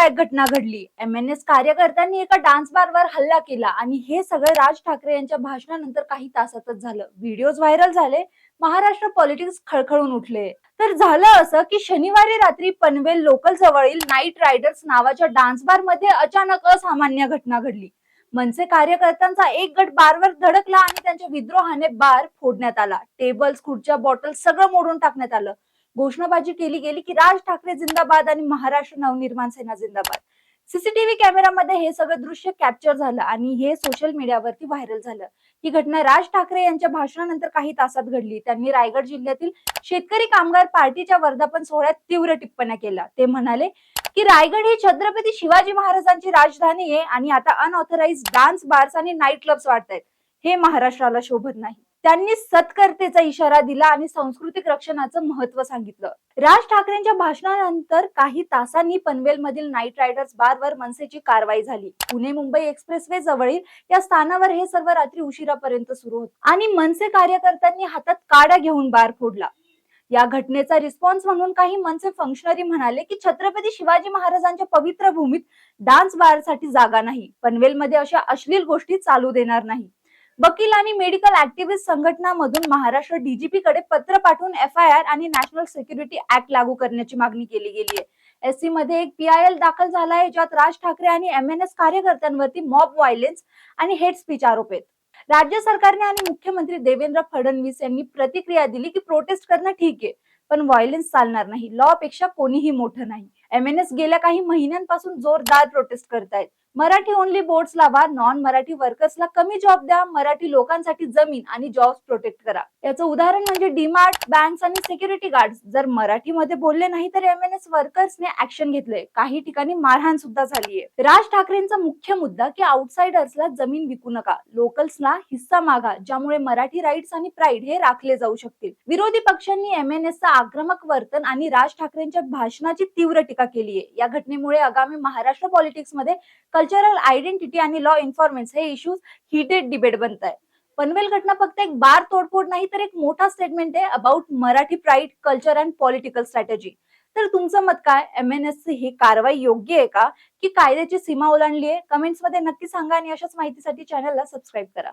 धक्कादायक घटना घडली? एम एन एस कार्यकर्त्यांनी एका डान्स बारवर हल्ला केला आणि हे सगळं राज ठाकरे यांच्या भाषणानंतर काही तासातच झालं. व्हिडिओज व्हायरल झाले. महाराष्ट्र पॉलिटिक्स खळखळून उठले. तर झालं असं की शनिवारी रात्री पनवेल लोकल जवळील नाईट रायडर्स नावाच्या डान्स बारमध्ये अचानक असामान्य घटना घडली. मनसे कार्यकर्त्यांचा एक गट बारवर धडकला आणि त्यांच्या विद्रोहाने बार फोडण्यात आला. टेबल्स खुर्च्या बॉटल सगळं मोडून टाकण्यात आलं. घोषणाबाजी केली गेली की राज ठाकरे जिंदाबाद आणि महाराष्ट्र नवनिर्माण सेना जिंदाबाद. सीसीटीव्ही कॅमेरामध्ये हे सगळं दृश्य कॅप्चर झालं आणि हे सोशल मीडियावरती व्हायरल झालं. ही घटना राज ठाकरे यांच्या भाषणानंतर काही तासात घडली. त्यांनी रायगड जिल्ह्यातील शेतकरी कामगार पार्टीच्या वर्धापन सोहळ्यात तीव्र टिप्पण्या केल्या. ते म्हणाले की रायगड ही छत्रपती शिवाजी महाराजांची राजधानी आहे आणि आता अनऑथराइज डान्स बार्स आणि नाईट क्लब्स वाढत आहेत हे महाराष्ट्राला शोभत नाही. त्यांनी सत्कर्तेचा इशारा दिला आणि सांस्कृतिक रक्षणाचं महत्त्व सांगितलं. राज ठाकरेंच्या भाषणानंतर काही तासांनी पनवेल मधील नाईट रायडर्स बारवर मनसेची कारवाई झाली. पुणे मुंबई एक्सप्रेसवे जवळील या स्थानावर हे सर्व रात्री उशिरापर्यंत सुरू होत आणि मनसे कार्यकर्त्यांनी हातात काड्या घेऊन बार फोडला. या घटनेचा रिस्पॉन्स म्हणून काही मनसे फंक्शनरी म्हणाले की छत्रपती शिवाजी महाराजांच्या पवित्र भूमीत डान्स बारसाठी जागा नाही. पनवेलमध्ये अशा अश्लील गोष्टी चालू देणार नाही. वकील आणि मेडिकल ऍक्टिव्हिस्ट संघटनामधून महाराष्ट्र डीजीपी कडे पत्र पाठवून एफ आय आर आणि नॅशनल सिक्युरिटी ऍक्ट लागू करण्याची मागणी केली गेली आहे. एससी मध्ये एक पीआयएल दाखल झाला आहे ज्यात राज ठाकरे आणि एम एन एस कार्यकर्त्यांवरती मॉब व्हायलेन्स आणि हेट स्पीच आरोप आहेत. राज्य सरकारने आणि मुख्यमंत्री देवेंद्र फडणवीस यांनी प्रतिक्रिया दिली की प्रोटेस्ट करणं ठीक आहे पण व्हायलेन्स चालणार नाही. लॉ पेक्षा कोणीही मोठं नाही. एम एन एस गेल्या काही महिन्यांपासून जोरदार प्रोटेस्ट करतायत. मराठी ओनली बोर्ड्स लावा नॉन मराठी वर्कर्सला कमी जॉब द्या मराठी लोकांसाठी जमीन आणि जॉब्स प्रोटेक्ट करा. याचं उदाहरण म्हणजे डीमार्ट बँक्स आणि सिक्युरिटी गार्ड जर मराठीमध्ये बोलले नाही तर एम एन एस वर्कर्सने ऍक्शन घेतलंय. काही ठिकाणी मारहाण सुद्धा झालीये. राज ठाकरेंचा मुख्य मुद्दा की आउटसाइडर्सला जमीन विकू नका. लोकल्सला हिस्सा मागा ज्यामुळे मराठी राईट्स आणि प्राईड हे राखले जाऊ शकतील. विरोधी पक्षांनी एम एन एसचा आक्रमक वर्तन आणि राज ठाकरेंच्या भाषणाची तीव्र टीका केली आहे या घटनेमुळे आगामी महाराष्ट्र पॉलिटिक्समध्ये कल्चरल आयडेंटिटी आणि लॉ इन्फॉर्मेन्स हे इश्यूज हिटेड डिबेट बनत आहे. पनवेल घटना फक्त एक बार तोडफोड नाही तर एक मोठा स्टेटमेंट आहे about Marathi pride culture and political strategy तर तुमचं मत काय? एम एन एस ही कारवाई योग्य आहे का? की कायद्याची सीमा ओलांडली आहे? कमेंट्समध्ये नक्की सांगा आणि अशाच माहितीसाठी चॅनलला सबस्क्राईब करा.